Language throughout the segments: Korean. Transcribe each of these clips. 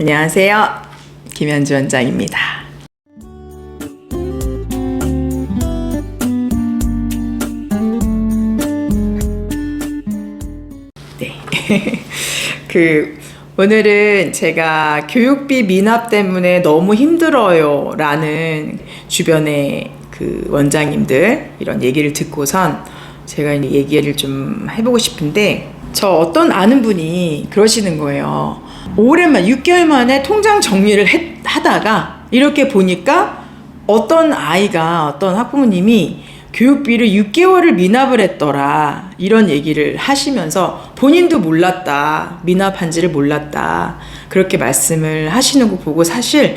안녕하세요. 김현주 원장입니다. 네. 그 오늘은 제가 교육비 미납 때문에 너무 힘들어요 라는 주변의 그 원장님들 이런 얘기를 듣고선 제가 얘기를 좀 해보고 싶은데 저 어떤 아는 분이 그러시는 거예요. 오랜만 6개월 만에 통장 정리를 했- 하다가 이렇게 보니까 어떤 아이가 어떤 학부모님이 교육비를 6개월을 미납을 했더라 이런 얘기를 하시면서 본인도 몰랐다 미납한지를 몰랐다 그렇게 말씀을 하시는 거 보고 사실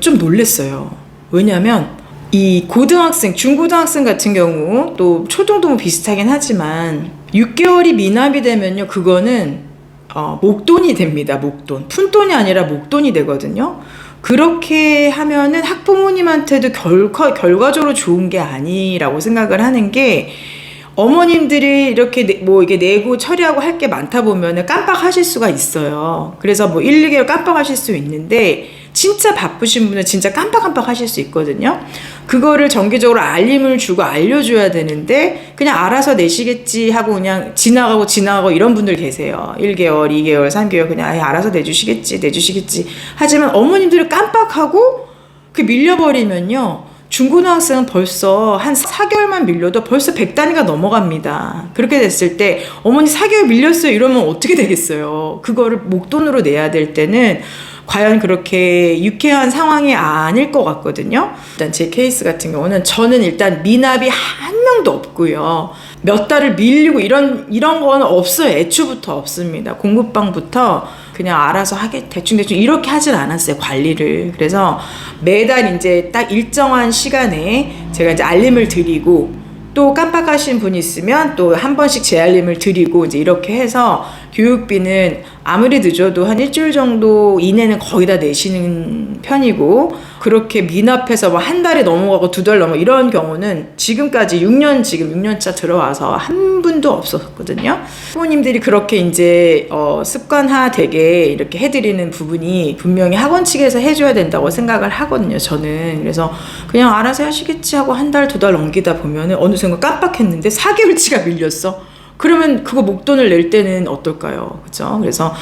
좀 놀랬어요. 왜냐하면 이 고등학생 중고등학생 같은 경우 또 초등도 뭐 비슷하긴 하지만 6개월이 미납이 되면요 그거는 어, 목돈이 됩니다 목돈 푼돈이 아니라 목돈이 되거든요 그렇게 하면은 학부모님한테도 결과, 결과적으로 좋은 게 아니라고 생각을 하는 게 어머님들이 이렇게 내- 뭐 이게 내고 처리하고 할 게 많다 보면은 깜빡하실 수가 있어요. 그래서 뭐 1, 2개월 깜빡하실 수 있는데 진짜 바쁘신 분은 진짜 깜빡깜빡 하실 수 있거든요. 그거를 정기적으로 알림을 주고 알려줘야 되는데 그냥 알아서 내시겠지 하고 그냥 지나가고 지나가고 이런 분들 계세요. 1개월, 2개월, 3개월 그냥 아예 알아서 내주시겠지, 내주시겠지. 하지만 어머님들이 깜빡하고 그 밀려버리면요. 중고등학생은 벌써 한 4개월만 밀려도 벌써 100단위가 넘어갑니다. 그렇게 됐을 때 어머니 4개월 밀렸어요 이러면 어떻게 되겠어요? 그거를 목돈으로 내야 될 때는 과연 그렇게 유쾌한 상황이 아닐 것 같거든요. 일단 제 케이스 같은 경우는 저는 일단 미납이 한 명도 없고요. 몇 달을 밀리고 이런 이런 거는 없어요. 애초부터 없습니다. 공부방부터 그냥 알아서 하게 대충 대충 이렇게 하진 않았어요. 관리를. 그래서 매달 이제 딱 일정한 시간에 제가 이제 알림을 드리고 또 깜빡하신 분이 있으면 또 한 번씩 재알림을 드리고 이제 이렇게 해서 교육비는 아무리 늦어도 한 일주일 정도 이내는 거의 다 내시는 편이고 그렇게 미납해서 뭐 한 달이 넘어가고 두 달 넘어 이런 경우는 지금까지 6년 지금 6년차 들어와서 한 분도 없었거든요. 부모님들이 그렇게 이제 어, 습관화 되게 이렇게 해드리는 부분이 분명히 학원 측에서 해줘야 된다고 생각을 하거든요. 저는 그래서 그냥 알아서 하시겠지 하고 한 달 두달 넘기다 보면은 어느 순간 깜빡했는데 4개월치가 밀렸어. 그러면 그거 목돈을 낼 때는 어떨까요? 그죠? 그래서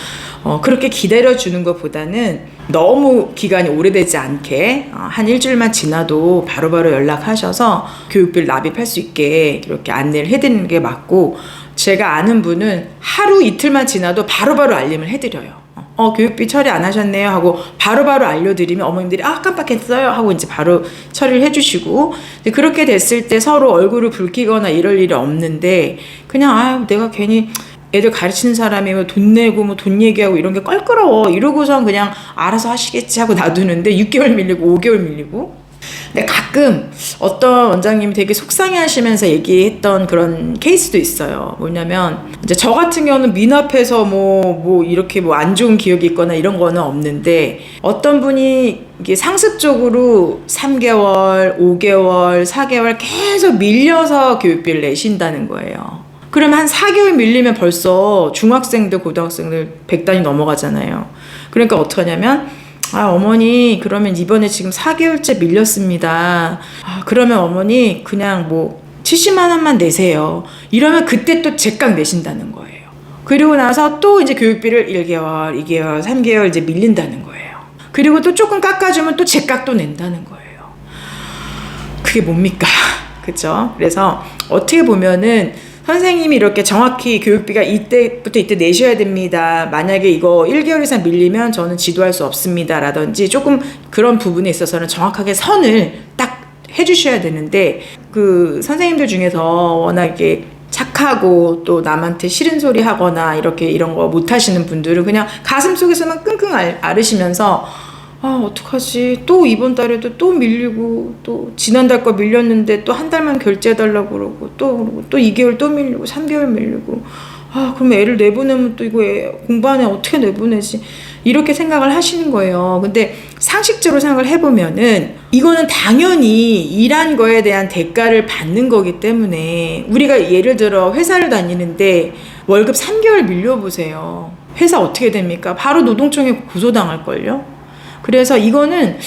어, 그렇게 기다려 주는 것보다는 너무 기간이 오래되지 않게 어, 한 일주일만 지나도 바로바로 연락하셔서 교육비를 납입할 수 있게 이렇게 안내를 해드리는 게 맞고 제가 아는 분은 하루 이틀만 지나도 바로바로 알림을 해드려요. 어, 교육비 처리 안 하셨네요 하고 바로 바로 알려드리면 어머님들이 아 깜빡했어요. 하고 이제 바로 처리를 해주시고. 그렇게 됐을 때 서로 얼굴을 붉히거나 이럴 일이 없는데 그냥 아 내가 괜히 애들 가르치는 사람이 뭐돈 내고 뭐 돈 얘기하고 이런 게 껄끄러워. 이러고선 그냥 알아서 하시겠지. 하고 놔두는데 6개월 밀리고 5개월 밀리고 근데 가끔 어떤 원장님이 되게 속상해 하시면서 얘기했던 그런 케이스도 있어요. 뭐냐면, 이제 저 같은 경우는 미납해서 뭐, 뭐, 이렇게 뭐 안 좋은 기억이 있거나 이런 거는 없는데, 어떤 분이 이게 상습적으로 3개월, 5개월, 4개월 계속 밀려서 교육비를 내신다는 거예요. 그러면 한 4개월 밀리면 벌써 중학생들, 고등학생들 100단이 넘어가잖아요. 그러니까 어떡하냐면, 아, 어머니, 그러면 이번에 지금 4개월째 밀렸습니다. 아, 그러면 어머니, 그냥 뭐, 70만 원만 내세요. 이러면 그때 또 제깍 내신다는 거예요. 그리고 나서 또 이제 교육비를 1개월, 2개월, 3개월 이제 밀린다는 거예요. 그리고 또 조금 깎아주면 또또 낸다는 거예요. 그게 뭡니까? 그죠? 그래서 어떻게 보면은 선생님이 이렇게 정확히 교육비가 이때부터 이때 내셔야 됩니다. 만약에 이거 1개월 이상 밀리면 저는 지도할 수 없습니다. 라든지 조금 그런 부분에 있어서는 정확하게 선을 딱 해주셔야 되는데 그 선생님들 중에서 워낙 이게 착하고 또 남한테 싫은 소리 하거나 이렇게 이런 거 못 하시는 분들은 그냥 가슴 속에서만 끙끙 앓- 앓으시면서 아 어떡하지? 또 이번 달에도 또 밀리고 또 지난달 거 밀렸는데 또 한 달만 결제해달라고 그러고 또 그러고 또 2개월 또 밀리고 3개월 밀리고. 아 그럼 애를 내보내면 또 이거 애 공부안에 어떻게 내보내지? 이렇게 생각을 하시는 거예요. 근데 상식적으로 생각을 해보면은 이거는 당연히 일한 거에 대한 대가를 받는 거기 때문에 우리가 예를 들어 회사를 다니는데 월급 3개월 밀려보세요. 회사 어떻게 됩니까? 바로 노동청에 고소당할걸요? 그래서 이거는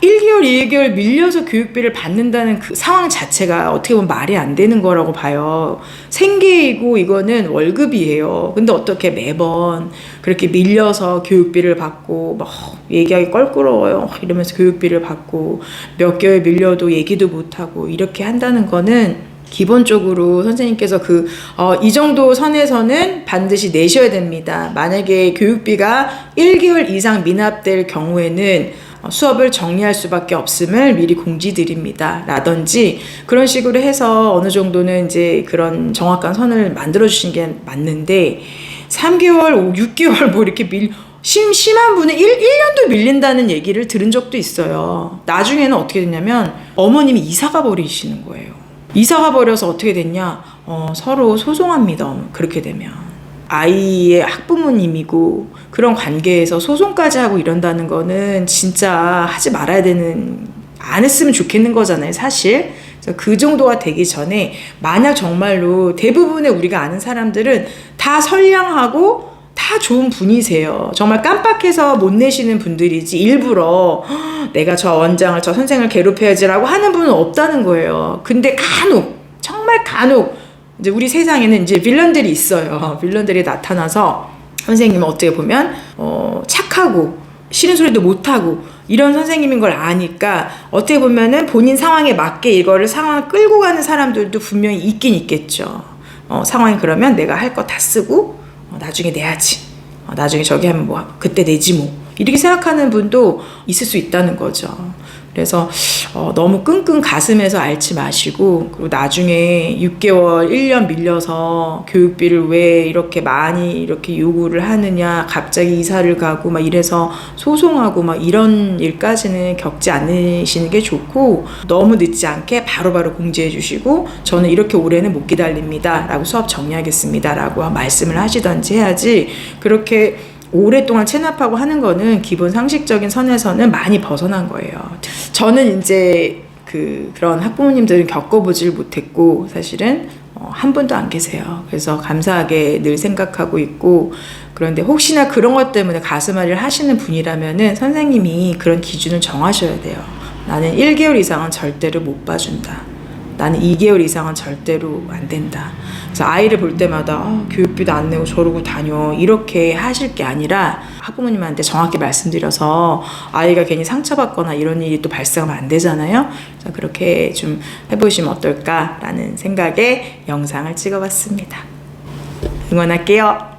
1개월, 2개월 밀려서 교육비를 받는다는 그 상황 자체가 어떻게 보면 말이 안 되는 거라고 봐요. 생계이고 이거는 월급이에요. 근데 어떻게 매번 그렇게 밀려서 교육비를 받고 막 얘기하기 껄끄러워요. 이러면서 교육비를 받고 몇 개월 밀려도 얘기도 못하고 이렇게 한다는 거는 기본적으로 선생님께서 그, 어, 이 정도 선에서는 반드시 내셔야 됩니다. 만약에 교육비가 1개월 이상 미납될 경우에는 어, 수업을 정리할 수밖에 없음을 미리 공지드립니다. 라든지 그런 식으로 해서 어느 정도는 이제 그런 정확한 선을 만들어 주신 게 맞는데 3개월, 6개월 뭐 이렇게 밀, 심, 심한 분은 1, 1년도 밀린다는 얘기를 들은 적도 있어요. 나중에는 어떻게 됐냐면 어머님이 이사가 버리시는 거예요. 이사가 버려서 어떻게 됐냐? 어, 서로 소송합니다. 그렇게 되면. 아이의 학부모님이고 그런 관계에서 소송까지 하고 이런다는 거는 진짜 하지 말아야 되는 안 했으면 좋겠는 거잖아요, 사실. 그 정도가 되기 전에 만약 정말로 대부분의 우리가 아는 사람들은 다 선량하고 다 좋은 분이세요. 정말 깜빡해서 못 내시는 분들이지 일부러 "헉, 내가 저 원장을 저 선생을 괴롭혀야지라고 하는 분은 없다는 거예요. 근데 간혹 정말 간혹 이제 우리 세상에는 이제 빌런들이 있어요. 빌런들이 나타나서 선생님은 어떻게 보면 어, 착하고 싫은 소리도 못하고 이런 선생님인 걸 아니까 어떻게 보면은 본인 상황에 맞게 이거를 상황을 끌고 가는 사람들도 분명히 있긴 있겠죠. 어, 상황이 그러면 내가 할 거 다 쓰고 어, 나중에 내야지. 어, 나중에 저기 하면 뭐 그때 내지 뭐 이렇게 생각하는 분도 있을 수 있다는 거죠. 그래서 어, 너무 끙끙 가슴에서 앓지 마시고 그리고 나중에 6개월, 1년 밀려서 교육비를 왜 이렇게 많이 이렇게 요구를 하느냐 갑자기 이사를 가고 막 이래서 소송하고 막 이런 일까지는 겪지 않으시는 게 좋고 너무 늦지 않게 바로바로 공지해 주시고 저는 이렇게 올해는 못 기다립니다 라고 수업 정리하겠습니다 라고 말씀을 하시던지 해야지 그렇게 오랫동안 체납하고 하는 거는 기본 상식적인 선에서는 많이 벗어난 거예요. 저는 이제 그 그런 학부모님들은 겪어보질 못했고 사실은 어, 한 분도 안 계세요. 그래서 감사하게 늘 생각하고 있고 그런데 혹시나 그런 것 때문에 가슴앓이를 하시는 분이라면은 선생님이 그런 기준을 정하셔야 돼요. 나는 1개월 이상은 절대로 못 봐준다. 나는 2개월 이상은 절대로 안 된다. 그래서 아이를 볼 때마다 아, 교육비도 안 내고 저러고 다녀 이렇게 하실 게 아니라 학부모님한테 정확히 말씀드려서 아이가 괜히 상처받거나 이런 일이 또 발생하면 안 되잖아요. 그래서 그렇게 좀 해보시면 어떨까라는 생각에 영상을 찍어봤습니다. 응원할게요.